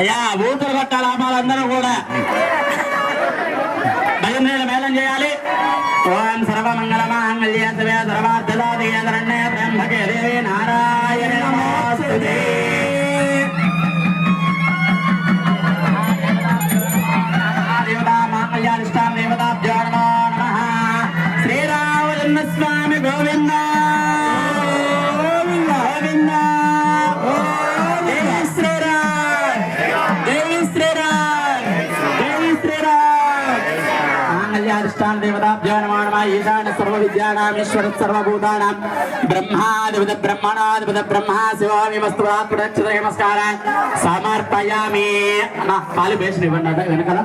అయ్యా ఊపిరి పట్టాల ఆపాలందరూ కూడా. భయం మీద మేళం చేయాలి. ఓం సర్వమంగళ మాంగళ్య శివే సర్వార్థదాదిగేంద్రణ్య బ్రహ్మకే దేవి నారాయణ నమోస్తుతే. దేవతాభ్యో నమ నమః. స్వామి గోవింద. మాంగళ్యాధిష్టాన దేవతాభ్యో నమో నమః ఈశాన సర్వ విద్యానాం ఈశ్వర సర్వభూతానాం బ్రహ్మాధిపత బ్రహ్మణాధిపత బ్రహ్మ శివామి మస్తు ఆత్మరక్షత నమస్కారం సమర్పయామి అమ్మా పాలు వేసిన ఇవ్వండి అట వెనకాల.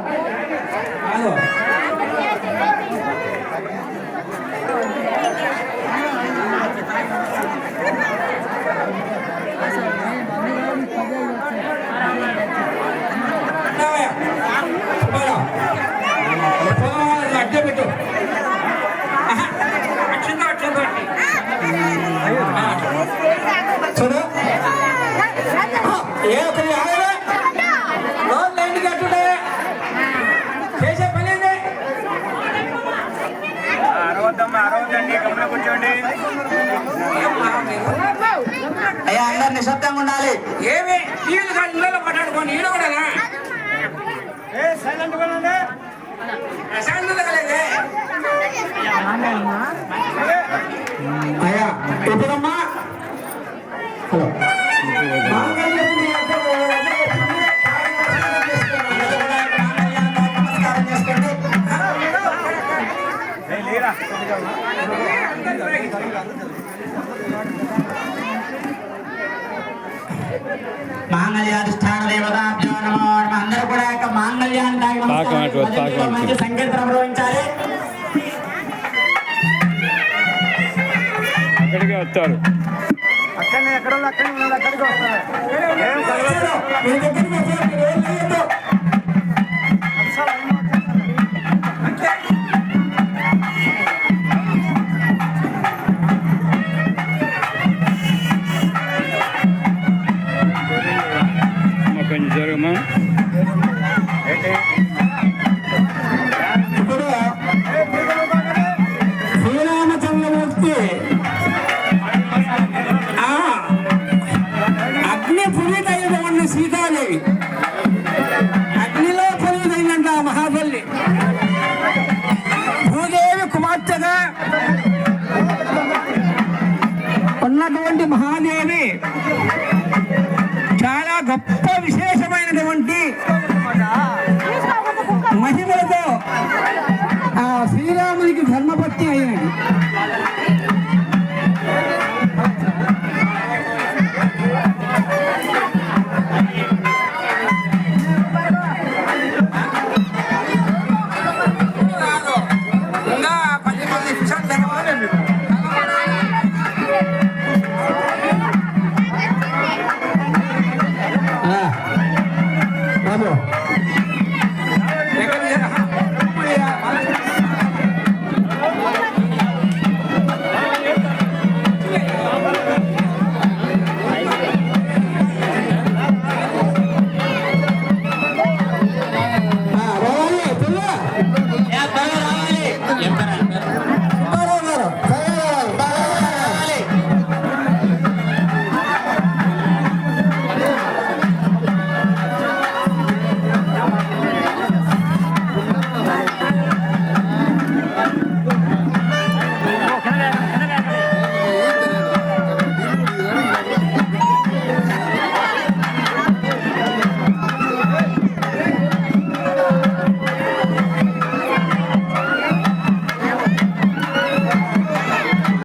అయ్యా అందరు నిశ్శబ్దంగా ఉండాలి. ఏమి? నీళ్ళు కాదు పట్టాడుకోండి. కూడా సైలెంట్ అయ్యా ఎప్పుడమ్మా? మాంగళ్యాధిష్టాన దేవతాభ్యో నమో నమః అందరూ కూడా యొక్క మాంగళ్యాన్ని. మంచి సంకీర్తనం నిర్వహించాలి అక్కడికే వస్తారు అక్కడనే ఎక్కడ అక్కడికి వస్తారు everybody.